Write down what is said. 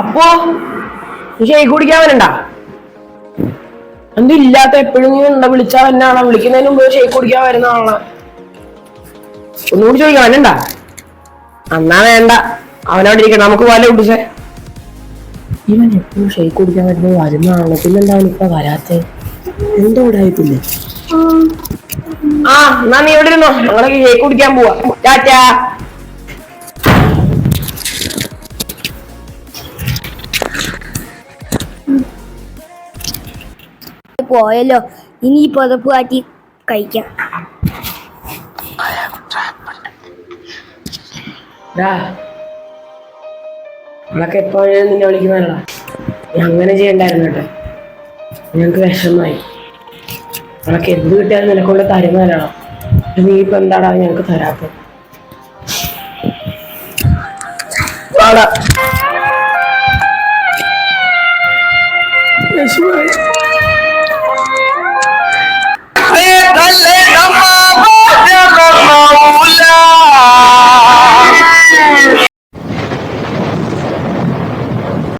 അപ്പോ ഈ കുടിക്കാൻ വരണ്ട എന്തും ഇല്ലാത്ത എപ്പോഴും നീ ഉണ്ട വിളിച്ചാ എന്നാണ്? വിളിക്കുന്നതിന് മുമ്പ് ഷെയ്ക്ക് കുടിക്കാൻ വരുന്ന ആളാണ് ഒന്നുകൂടി ചോദിക്കാം വരണ്ട അന്നാ വേണ്ട. അവനവിടെ ഇരിക്കണം നമുക്ക് പോലെ കുടിച്ചേ ഇവൻ എപ്പോഴും ഷെയ്ക്ക് കുടിക്കാൻ വരുന്നത് വരുന്നതാണല്ലോ. പിന്നെ എന്താ ഇപ്പൊ വരാത്തെ? എന്തോ ആ എന്നാ നീ ഇവിടെ ഇരുന്നോ? ഞങ്ങളൊക്കെ ഷെയ്ക്ക് കുടിക്കാൻ പോവാ. ടാറ്റാ. പോയല്ലോ ഇനി ഈ പുതപ്പ് കാറ്റി കഴിക്കാം നമ്മളൊക്കെ എപ്പോഴും നിന്നെ വിളിക്കുന്നതല്ല അങ്ങനെ ചെയ്യണ്ടായിരുന്നു കേട്ടോ. ഞങ്ങക്ക് വിഷമായി നമ്മളൊക്കെ എന്ത് കിട്ടിയാലും നിനക്കൊണ്ട് തരുന്നതല്ലോ നീ ഇപ്പൊ എന്താടാ ഞങ്ങക്ക് തരാത്ത? വിഷമായി